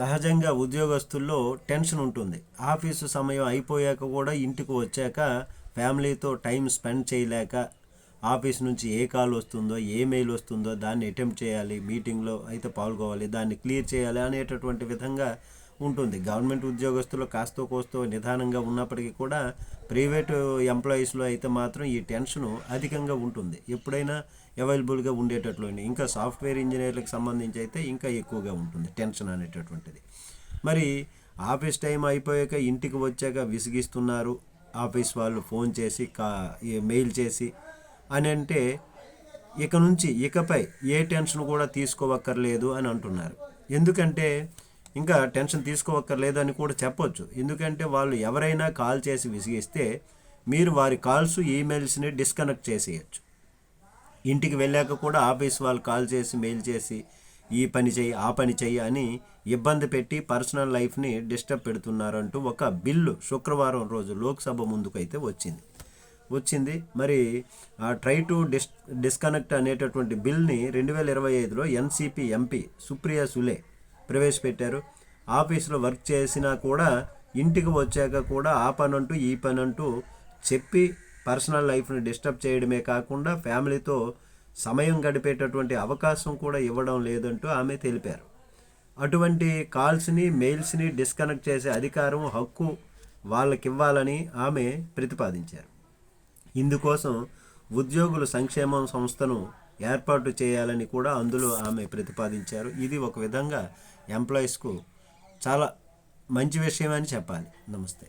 సహజంగా ఉద్యోగస్తుల్లో టెన్షన్ ఉంటుంది. ఆఫీసు సమయం అయిపోయాక కూడా ఇంటికి వచ్చాక ఫ్యామిలీతో టైం స్పెండ్ చేయలేక ఆఫీస్ నుంచి ఏ కాల్ వస్తుందో ఏ మెయిల్ వస్తుందో దాన్ని అటెంప్ట్ చేయాలి మీటింగ్లో అయితే పాల్గొవాలి దాన్ని క్లియర్ చేయాలి అనేటటువంటి విధంగా ఉంటుంది. గవర్నమెంట్ ఉద్యోగస్తులు కాస్తో కోస్తో నిదానంగా ఉన్నప్పటికీ కూడా ప్రైవేటు ఎంప్లాయీస్లో అయితే మాత్రం ఈ టెన్షన్ అధికంగా ఉంటుంది. ఎప్పుడైనా అవైలబుల్గా ఉండేటట్లు ఇంకా సాఫ్ట్వేర్ ఇంజనీర్లకు సంబంధించి అయితే ఇంకా ఎక్కువగా ఉంటుంది టెన్షన్ అనేటటువంటిది. మరి ఆఫీస్ టైం అయిపోయాక ఇంటికి వచ్చాక విసిగిస్తున్నారు. ఆఫీస్ వాళ్ళు ఫోన్ చేసి కా మెయిల్ చేసి అని అంటే ఇక నుంచి ఇకపై ఏ టెన్షన్ కూడా తీసుకోవక్కర్లేదు అని అంటున్నారు. ఎందుకంటే ఇంకా టెన్షన్ తీసుకోవక్కర్లేదు అని కూడా చెప్పొచ్చు. ఎందుకంటే వాళ్ళు ఎవరైనా కాల్ చేసి విసిగిస్తే మీరు వారి కాల్స్ ఈమెయిల్స్ని డిస్కనెక్ట్ చేసేయచ్చు. ఇంటికి వెళ్ళాక కూడా ఆఫీస్ వాళ్ళు కాల్ చేసి మెయిల్ చేసి ఈ పని చెయ్యి ఆ పని చెయ్యి అని ఇబ్బంది పెట్టి పర్సనల్ లైఫ్ని డిస్టర్బ్ పెడుతున్నారంటూ ఒక బిల్లు శుక్రవారం రోజు లోక్సభ ముందుకైతే వచ్చింది. వచ్చింది. మరి ఆ ట్రై టు డిస్ డిస్కనెక్ట్ అనేటటువంటి బిల్ని రెండు వేల ఇరవై ఐదులో ఎన్సిపి ఎంపీ సుప్రియా సులే ప్రవేశపెట్టారు. ఆఫీసులో వర్క్ చేసినా కూడా ఇంటికి వచ్చాక కూడా ఆ పని అంటూ ఈ పని అంటూ చెప్పి పర్సనల్ లైఫ్ని డిస్టర్బ్ చేయడమే కాకుండా ఫ్యామిలీతో సమయం గడిపేటటువంటి అవకాశం కూడా ఇవ్వడం లేదంటూ ఆమె తెలిపారు. అటువంటి కాల్స్ని మెయిల్స్ని డిస్కనెక్ట్ చేసే అధికారం హక్కు వాళ్ళకి ఇవ్వాలని ఆమె ప్రతిపాదించారు. ఇందుకోసం ఉద్యోగుల సంక్షేమం సంస్థను ఏర్పాటు చేయాలని కూడా అందులో ఆమె ప్రతిపాదించారు. ఇది ఒక విధంగా ఎంప్లాయీస్కు చాలా మంచి విషయం అని చెప్పాలి. నమస్తే.